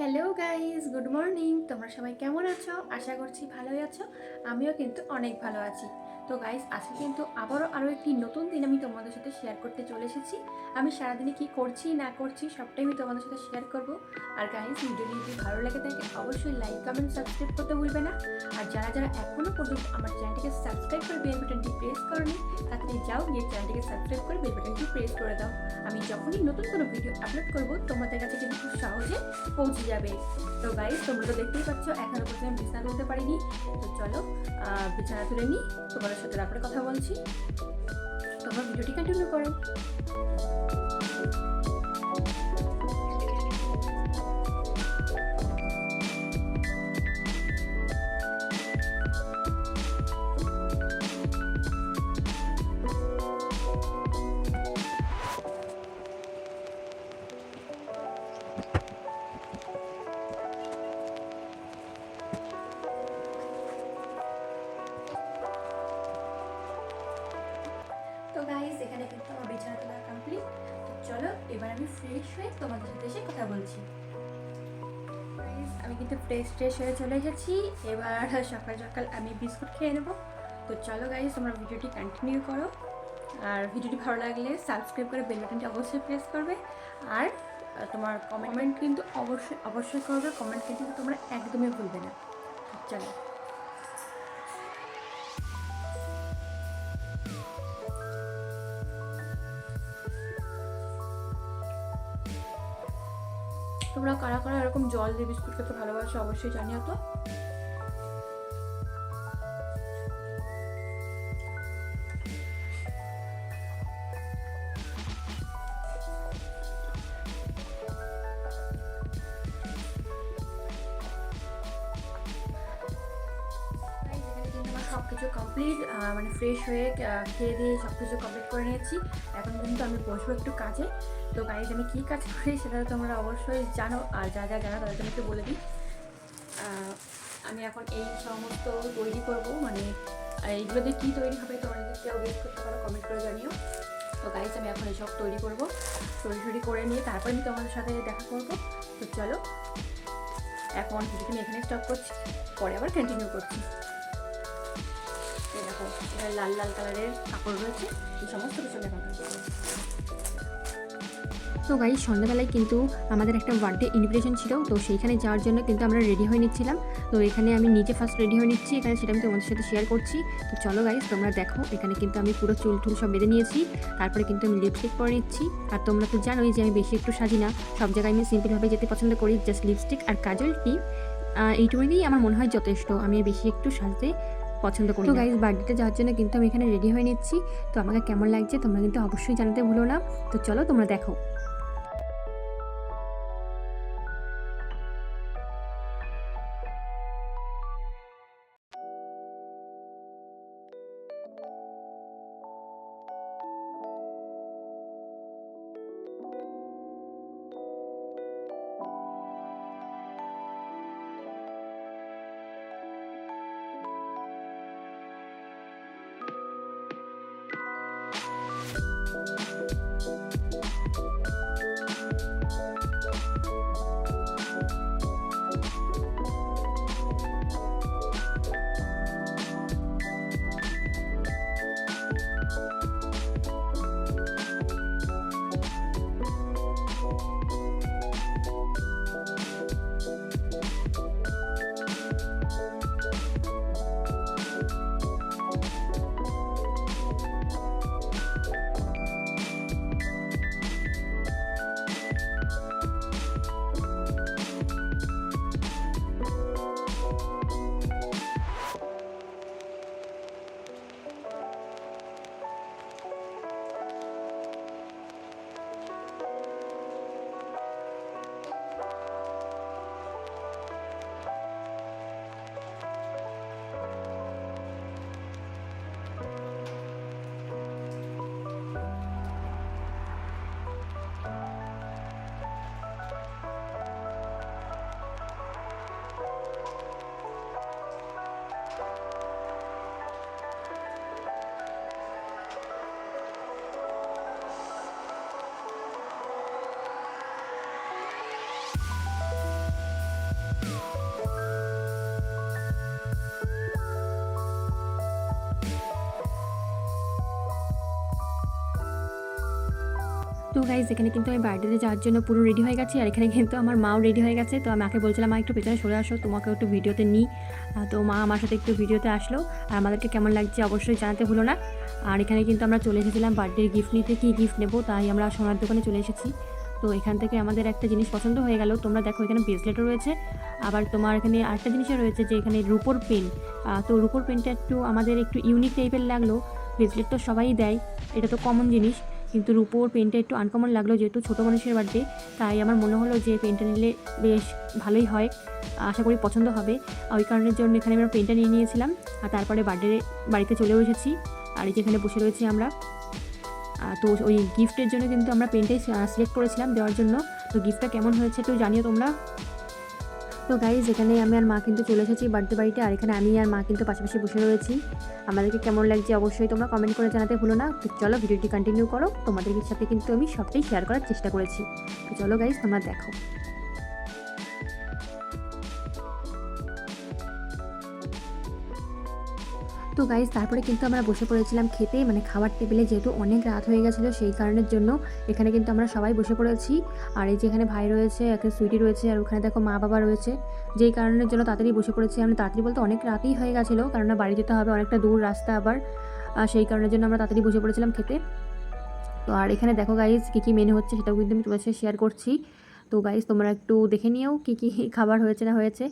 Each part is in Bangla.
Hello guys good morning. তোমরা সবাই কেমন আছো? আশা করছি ভালোই আছো। আমিও কিন্তু অনেক ভালো আছি। তো গাইজ আজকে কিন্তু আবারও আরও একটি নতুন দিন আমি তোমাদের সাথে শেয়ার করতে চলে এসেছি। আমি সারাদিনে কি করছি, না করছি, সবটাই আমি তোমাদের সাথে শেয়ার করব। আর গাইজ ভিডিওটি যদি ভালো লাগে থাকে, অবশ্যই লাইক কমেন্ট সাবস্ক্রাইব করতে ভুলবে না। আর যারা যারা এখনও পর্যন্ত আমার চ্যানেলটিকে সাবস্ক্রাইব করে বেল বাটনটি প্রেস করনি, তাড়াতাড়ি যাও, গিয়ে চ্যানেলটিকে সাবস্ক্রাইব করে বেল বাটনটি প্রেস করে দাও। আমি যখনই নতুন কোনো ভিডিও আপলোড করব, তোমাদের কাছে কিন্তু পৌঁছে যাবে। তো গাইজ তোমরা তো দেখতেই পাচ্ছ, এখনও পর্যন্ত আমি বিছানা তুলতে পারিনি। তো চলো বিছানা তুলে নিই। তোমাদের সাথে তারপরে কথা বলছি। তোমরা ভিডিওটি কন্টিনিউ করো। আমি কিন্তু ফ্রেশ ট্রেশ হয়ে চলে এসেছি। এবার সকাল সকাল আমি বিস্কুট খেয়ে নেব। তো চলো গাইজ তোমরা ভিডিওটি কন্টিনিউ করো। আর ভিডিওটি ভালো লাগলে সাবস্ক্রাইব করে বেল বাটনটি অবশ্যই প্রেস করবে। আর তোমার কমেন্ট কিন্তু অবশ্যই অবশ্যই করবে। কমেন্ট কিন্তু তোমরা একদমই ভুলবে না। চলো। তোমরা কারা কারা এরকম জল দিয়ে বিস্কুট খেতে ভালোবাসো অবশ্যই জানিও তো। কিছু কমপ্লিট মানে ফ্রেশ হয়ে খেয়ে দিয়ে সব কিছু কমপ্লিট করে নিয়েছি। এখন কিন্তু আমি বসবো একটু কাজে। তো গাইজ আমি কী কাজ করি সেটা তোমরা অবশ্যই জানো। আর যা যা জানো তাদের একটু বলে দিই। আমি এখন এই সমস্ত তৈরি করব। মানে আর এইগুলো দিয়ে কী তৈরি হবে তোমরা যদি কেউ গেস করতে পারো কমেন্ট করে জানিও। তো গাইজ আমি এখন এইসব তৈরি করব। তৈরি টৈরি করে নিয়ে তারপর আমি তোমাদের সাথে দেখা করব। তো চলো, এখন ভিডিওটি আমি এখানে স্টপ করছি, পরে আবার কন্টিনিউ করছি। লাল লাল কালারের কাপড় রয়েছে। এই সমস্ত কিছু করব। তো গাই সন্ধ্যাবেলায় কিন্তু আমাদের একটা বার্থডে ইনভিটেশন ছিল, তো সেইখানে যাওয়ার জন্য কিন্তু আমরা রেডি হয়ে নিচ্ছিলাম। তো এখানে আমি নিজে ফার্স্ট রেডি হয়ে নিচ্ছি, এখানে সেটা আমি তোমাদের সাথে শেয়ার করছি। তো চলো গাইস তোমরা দেখো, এখানে কিন্তু আমি পুরো চুল টুল সব বেঁধে নিয়েছি, তারপরে কিন্তু আমি লিপস্টিক পরে নিচ্ছি। আর তোমরা তো জানোই যে আমি বেশি একটু সাজি না, সব জায়গায় আমি সিম্পলভাবে যেতে পছন্দ করি জাস্ট লিপস্টিক আর কাজল টিপ এইটুকুই আমার মনে হয় যথেষ্ট, আমি বেশি একটু সাজতে পছন্দ করি তো গাইজ বার্থডেতে যাওয়ার জন্য কিন্তু আমি এখানে রেডি হয়ে নিচ্ছি। তো আমাকে কেমন লাগছে তোমরা কিন্তু অবশ্যই জানাতে ভুলো না। তো চলো তোমরা দেখো। তো গাইজ এখানে কিন্তু আমি বার্থডেতে যাওয়ার জন্য পুরো রেডি হয়ে গেছি, আর এখানে কিন্তু আমার মাও রেডি হয়ে গেছে। তো মাকে বলছিলাম, মা, একটু পেছনে সরে আসো তোমাকে একটু ভিডিওতে নিই। তো মা আমার সাথে একটু ভিডিওতে আসলো। আর আমাদেরকে কেমন লাগছে অবশ্যই জানাতে ভুলো না। আর এখানে কিন্তু আমরা চলে এসেছিলাম বার্থডের গিফট নিতে, কী গিফট নেব তাই আমরা সোনার দোকানে চলে এসেছি। তো এখান থেকে আমাদের একটা জিনিস পছন্দ হয়ে গেল। তোমরা দেখো এখানে ব্রেসলেটও রয়েছে। আবার তোমার এখানে আরেকটা জিনিসও রয়েছে যে এখানে রুপোর পেন তো রুপোর পেনটা একটু আমাদের একটু ইউনিক টাইপের লাগল। ব্রেসলেট তো সবাই দেয়, এটা তো কমন জিনিস। কিন্তু রুপোর পেনটা একটু আনকমন লাগল, যেহেতু ছোটো মানুষের বার্থডে তাই আমার মনে হলো যে পেনটা নিলে বেশ ভালোই হয়, আশা করি পছন্দ হবে। ওই কারণের জন্য এখানে আমরা পেনটা নিয়ে নিয়েছিলাম, আর তারপরে বার্থডে বাড়িতে চলেও এসেছি, আর এই যেখানে বসে রয়েছি আমরা। তো ওই গিফটের জন্য কিন্তু আমরা পেনটাই সিলেক্ট করেছিলাম দেওয়ার জন্য। তো গিফটটা কেমন হয়েছে একটু জানিও তোমরা। তো গাইজ এখানে আমি আর মা কিন্তু চলে এসেছি বার্থডে বাড়িতে, আর এখানে আমি আর মা কিন্তু পাশাপাশি বসে রয়েছি। আমাদেরকে কেমন লাগছে অবশ্যই তোমরা কমেন্ট করে জানাতে ভুলো না। তো চলো ভিডিওটি কন্টিনিউ করো। তোমাদের সাথে কিন্তু আমি সবটাই শেয়ার করার চেষ্টা করেছি। তো চলো গাইজ তোমরা দেখো। তো গাইজ তারপরে কিন্তু আমরা বসে পড়েছিলাম খেতে মানে খাবার টেবিলে যেহেতু অনেক রাত হয়ে গেছিল, সেই কারণের জন্য এখানে কিন্তু আমরা সবাই বসে পড়েছি। আর এই যেখানে ভাই রয়েছে, একটা সুইটি রয়েছে, আর ওখানে দেখো মা বাবা রয়েছে। যেই কারণের জন্য তাড়াতাড়ি বসে পড়েছি। আমরা তাড়াতাড়ি বলতে অনেক রাতই হয়ে গেছিল কারণ বাড়ি যেতে হবে অনেকটা দূর রাস্তা আবার। আর সেই কারণের জন্য আমরা তাড়াতাড়ি বসে পড়েছিলাম খেতে। তো আর এখানে দেখো গাইজ কী কী মেনু হচ্ছে সেটাও কিন্তু আমি তোমার সাথে শেয়ার করছি। তো গাইজ তোমরা একটু দেখে নিও কী কী খাবার হয়েছে না হয়েছে।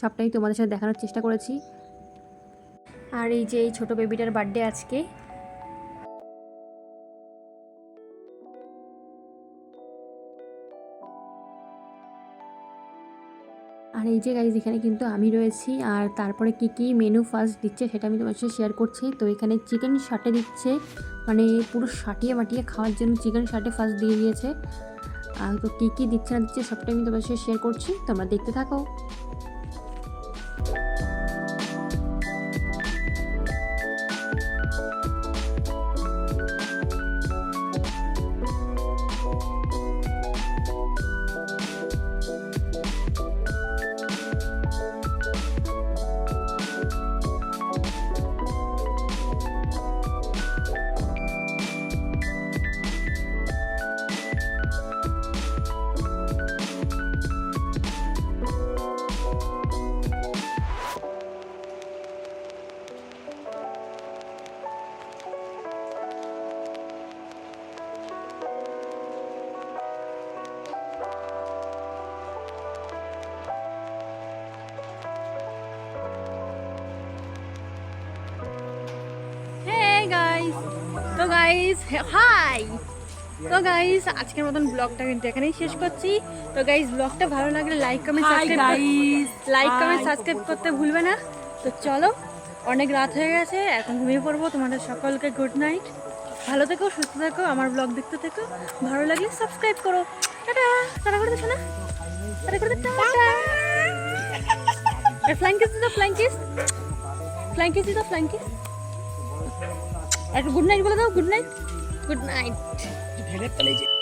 সবটাই তোমাদের সাথে দেখানোর চেষ্টা করেছি। আর এই যে এই ছোটো বেবিটার বার্থডে আজকে। আর এই যে গাইজ এখানে কিন্তু আমি রয়েছি আর তারপরে কি কি মেনু ফার্স্ট দিচ্ছে সেটা আমি তোমার সাথে শেয়ার করছি। তো এখানে চিকেন শাটে দিচ্ছে মানে পুরো শাটিয়ে মাটিয়ে খাওয়ার জন্য চিকেন শাটে ফার্স্ট দিয়ে দিয়েছে। আর তো কী কী দিচ্ছে না দিচ্ছে সবটাই আমি তোমার সাথে শেয়ার করছি, তোমরা দেখতে থাকো। তো গাইস হাই তো গাইজ আজকের মতন ব্লগটা কিন্তু এখানেই শেষ করছি। তো গাইস ব্লগটা ভালো লাগলে like comment subscribe like comment subscribe করতে ভুলবে না। তো চলো অনেক রাত হয়ে গেছে এখন ঘুমিয়ে পড়ব। তোমাদের সকলকে গুড নাইট ভালো থেকো সুস্থ থেকো আমার ব্লগ দেখতে থেকো। ভালো লাগলে সাবস্ক্রাইব করো। টাটা টাটা করে দিচ্ছ না? টাটা করে দিচ্ছ? টাটা। ফ্লাইং কিস দিতো ফ্লাইং কিস ফ্লাইং একটু গুড নাইট বলে দাও গুড নাইট গুড নাইট